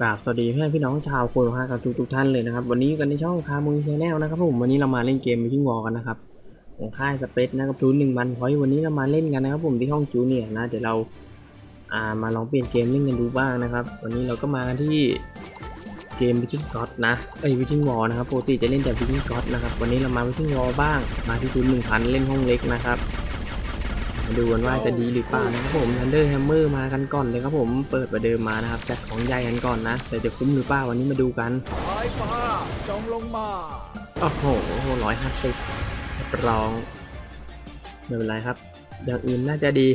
กราบสวัสดีเพื่อนพี่น้องชาวโคโรฮากันทุกทุกท่านเลยนะครับ วันนี้อยู่กันในช่องคาร์มุงชาแนลนะครับผมวันนี้เรามาเล่นเกมวิชิงวอลกันนะครับของค่ายสเปซนะครับทุนหนึ่งวันพอยวันนี้เรามาเล่นกันนะครับผมที่ห้องจูเนียนะเดี๋ยวเราอ่ามาลองเปลี่ยนเกมเล่นกันดูบ้างนะครับ วันนี้เราก็มากันที่เกมวิชิงก็อดนะเอ้ยวิชิงวอลนะครับปกติจะเล่นแต่วิชิงก็อดนะครับวันนี้เรามาวิชิงวอลบ้างมาที่ทุนหนึ่งพันเล่นห้องเล็กนะครับ มาดูกันว่าจะดีหรือเปล่านะครับผม Thunder Hammer มากันก่อนเลยครับผม เปิดประเดิมมานะครับจัดของใหญ่กันก่อนนะ แต่จะคุ้มหรือเปล่าวันนี้มาดูกันสายฟ้าจงลงมา โอ้โหร้อยห้าสิบรอง ไม่เป็นไรครับ อย่างอื่นน่าจะดี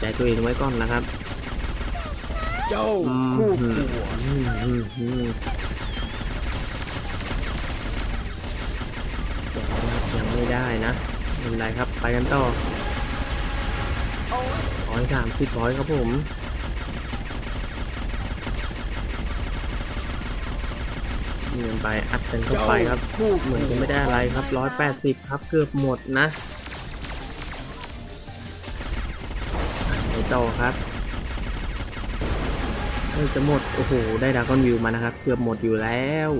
ใจตัวเองไว้ก่อนนะครับ เจ้าอืมคู่อืมผัวอืมอืมอืมยังไม่ได้นะไม่เป็นไรครับ ไปกันต่อ ร้อยสามสิบร้อยครับผมเงินไปอัดกันเข้าไปครับคู่เหมือนจะไม่ได้อะไรครับร้อยแปดสิบครับเกือบหมดนะไปต่อครับเฮ้ยจะหมด โอ้โห ได้ดากอนวิวมานะครับ เกือบหมดอยู่แล้ว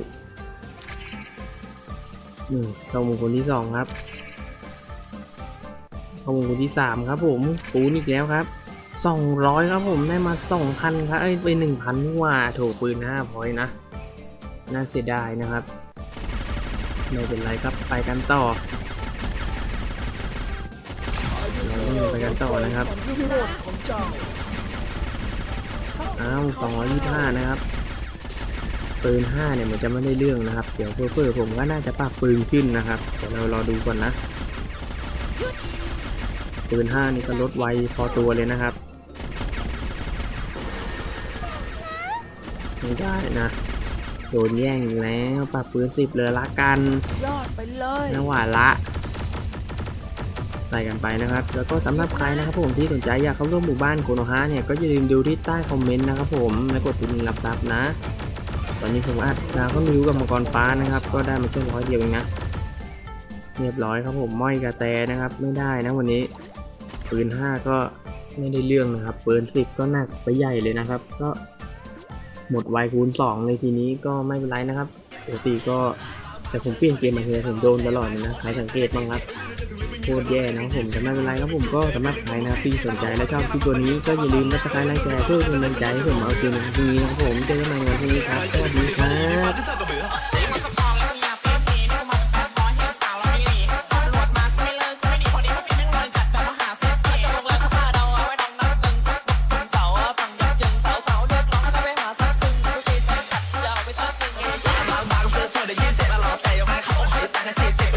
นี่เข้ามงคลที่สองครับ เข้ามที่สามครับผมปูนอีกแล้วครับสองร้อยครับผมได้มาสองพันครับเอ้ไปหนึ่งพันว่าโถปืนห้าพอยนะ น่าเสียดายนะครับไม่เป็นไรครับไปกันต่อไปกันต่อนะครับความยุโรธของเจ้าอ้าว225นะครับปืน5เนี่ยมันจะไม่ได้เรื่องนะครับ เดี๋ยวเพื่อผมก็น่าจะปรับปืนขึ้นนะครับเดี๋ยวเรารอดูก่อนนะ ปืน5 นี่ก็ลดไวพอตัวเลยนะครับไม่ได้นะ โดนแย่งอีกแล้วปรับปืน10เลยละกันยอดไปเลยนหวานละใส่กันไปนะครับ แล้วก็สำหรับใครนะครับผมที่สนใจอยากเข้าร่วมหมู่บ้านโคโนฮะเนี่ยก็อย่าลืมดูที่ใต้คอมเมนต์นะครับผมและกดติดรับรับนะ ตอนนี้ผมอัดดาวก็มิวกับมังกรฟ้านะครับ ก็ได้มาแค่ร้อยเดียวเองนะเรียบร้อยครับผมม้อยกระแตนะครับ ไม่ได้นะวันนี้ ปืนห้าก็ไม่ได้เรื่องนะครับปืนสิบก็หนักไปใหญ่เลยนะครับ ก็หมดไวคูณสองเลยทีนี้ก็ไม่เป็นไรนะครับปกติก็แต่ผมเปลี่ยนเกมมาเถอะผมโดนตลอดเลยนะใครสังเกตบ้างครับโคตรแย่นะผมแต่ไม่เป็นไรครับผมก็สำหรับใครนะที่สนใจและชอบคลิปตัวนี้ก็อย่าลืมรับสไครต์ไลค์แชร์เพื่อเป็นกำลังใจให้ผมเอาคืนในทีนี้นะครับผมเจอกันใหม่วันพรุ่งนี้ครับสวัสดี That's it.